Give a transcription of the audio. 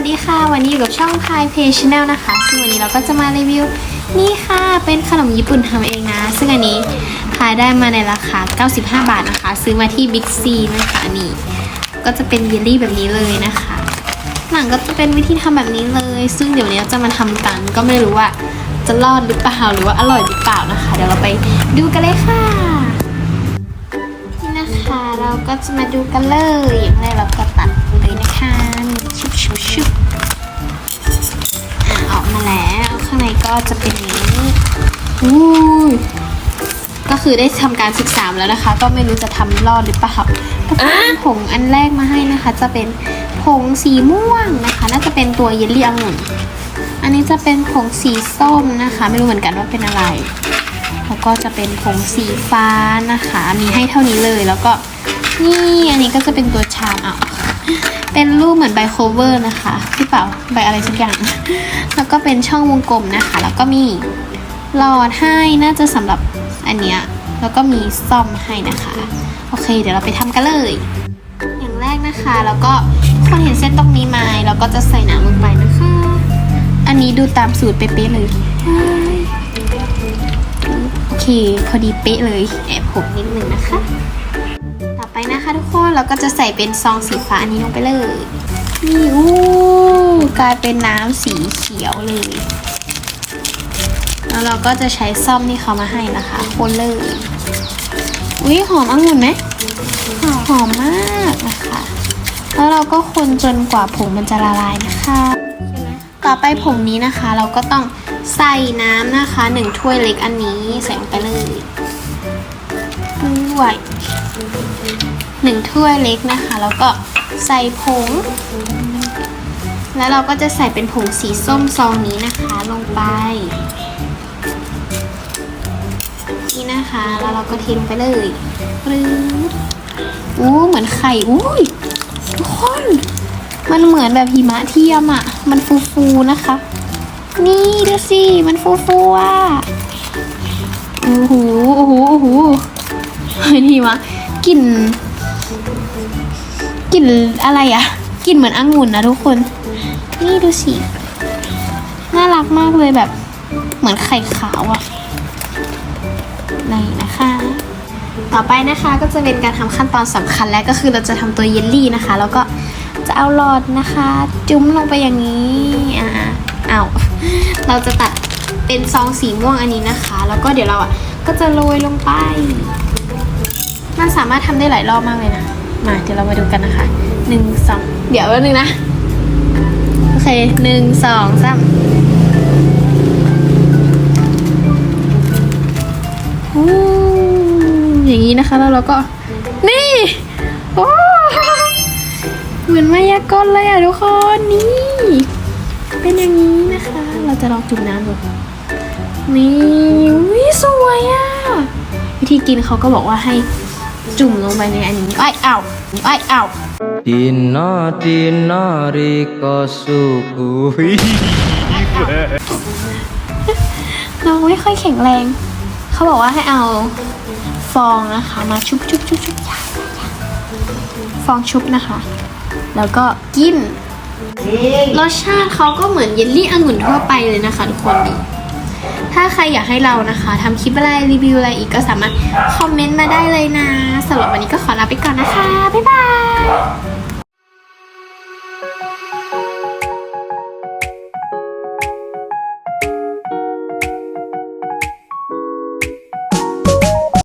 วัสดีค่ะ วันนี้อยู่กับช่อง Pie Pay Channel นะคะซึ่งวันนี้เราก็จะมารีวิว นี่ค่ะเป็นขนมญี่ปุ่นทำเองนะ ซึ่งอันนี้พายได้มาในราคา 95 บาทนะคะ ซื้อมาที่ Big C นะคะนี่ก็จะเป็นเยลลี่แบบนี้เลยนะคะ หลังก็จะเป็นวิธีทำแบบนี้เลย ซึ่งเดี๋ยวนี้จะมาทำกันก็ไม่รู้ว่าจะรอดหรือเปล่าหรือว่าอร่อยหรือเปล่านะคะ เดี๋ยวเราไปดูกันเลยค่ะนี่นะคะเราก็จะมาดูกันเลยอย่างแรกเราก็ตัดเลยนะคะชุบชุ ก็จะเป็นอย่างนี้อู้ยก็คือได้ทำการศึกษาแล้วนะคะ ก็ไม่รู้จะทำรอดหรือเปล่าก็เป็นผงอันแรกมาให้นะคะ จะเป็นผงสีม่วงนะคะ น่าจะเป็นตัวเยลลี่องุ่นอันนี้จะเป็นผงสีส้มนะคะ ไม่รู้เหมือนกันว่าเป็นอะไรแล้วก็จะเป็นผงสีฟ้านะคะ มีให้เท่านี้เลยแล้วก็นี่อันนี้ก็จะเป็นตัวชามอะ เป็นรูปเหมือนใบโคเวอร์นะคะพี่เปล่าใบอะไรสักอย่าง แล้วก็เป็นช่องวงกลมนะคะ แล้วก็มีหลอดให้น่าจะสำหรับอันเนี้ยแล้วก็มีซ่อมให้นะคะ โอเค เดี๋ยวเราไปทำกันเลย อย่างแรกนะคะ แล้วก็คนเห็นเส้นตรงนี้ไหมเราก็จะใส่น้ำลงไปนะคะ อันนี้ดูตามสูตรเป๊ะๆเลยโอเค พอดีเป๊ะเลยแอบผมนิดนึงนะคะ ก็จะใส่เป็นซองสีฟ้าอันนี้ลงไปเลย นี่อู้กลายเป็นน้ำสีเขียวเลย แล้วเราก็จะใช้ซ่อมที่เขามาให้นะคะ คนเลย อุ้ยหอมองุ่นไหมหอมมากนะคะ แล้วเราก็คนจนกว่าผงมันจะละลายนะคะต่อไปผงนี้นะคะ เราก็ต้องใส่น้ำนะคะหนึ่งถ้วยเล็กอันนี้ใส่ลงไปเลยด้วย หนึ่งถ้วยเล็กนะคะ แล้วก็ใส่ผง แล้วเราก็จะใส่เป็นผงสีส้มซองนี้นะคะลงไป นี่นะคะ แล้วเราก็เทลงไปเลยปรื๊ดอู้เหมือนไข่อุ้ยทุกคน มันเหมือนแบบหิมะเทียมอะ่ะ มันฟูๆนะคะ นี่ดูสิ มันฟูๆอะโอ้โหโอ้โหโอ้โหเฮ้ยนี่มะ กลิ่นกลิ่นอะไรอะกลิ่นเหมือนองุ่นนะทุกคน นี่ดูสิ น่ารักมากเลยแบบ เหมือนไข่ขาวอะในนะคะ ต่อไปนะคะก็จะเป็นการทำขั้นตอนสำคัญแล้วก็คือเราจะทำตัวเยลลี่นะคะ แล้วก็จะเอาหลอดนะคะ จุ้มลงไปอย่างนี้อ่าเอาเราจะตัดเป็นซองสีม่วงอันนี้นะคะ แล้วก็เดี๋ยวเราอะก็จะโรยลงไป มันสามารถทำได้หลายรอบมากเลยนะ มาเดี๋ยวเรามาดูกันนะคะหนึ่งสองเดี๋ยวแป๊บนึงนะ โอเคหนึ่งสองสามอู้อย่างนี้นะคะแล้วเราก็ นี่โอ้เหมือนมายากลเลยอะทุกคนนี่ เป็นอย่างนี้นะคะ เราจะลองจุ่มน้ำดูนี่วิสวยอะ วิธีกินเขาก็บอกว่าให้ จุ่มลงไปในอันนี้ไอ้ายอ้าวไอ้ายอ้าว Dina dina riko suku น้องไม่ค่อยแข็งแรง เขาบอกว่าให้เอาฟองนะคะ มาชุบชุบชุบชุบยาฟองชุบนะคะ แล้วก็กินรสชาติเขาก็เหมือนเยลลี่องุ่นทั่วไปเลยนะคะทุกคนดี ถ้าใครอยากให้เรานะคะทำคลิปอะไรรีวิวอะไรอีกก็สามารถคอมเมนต์มาได้เลยนะสำหรับวันนี้ก็ขอลาไปก่อนนะคะ บ๊ายบาย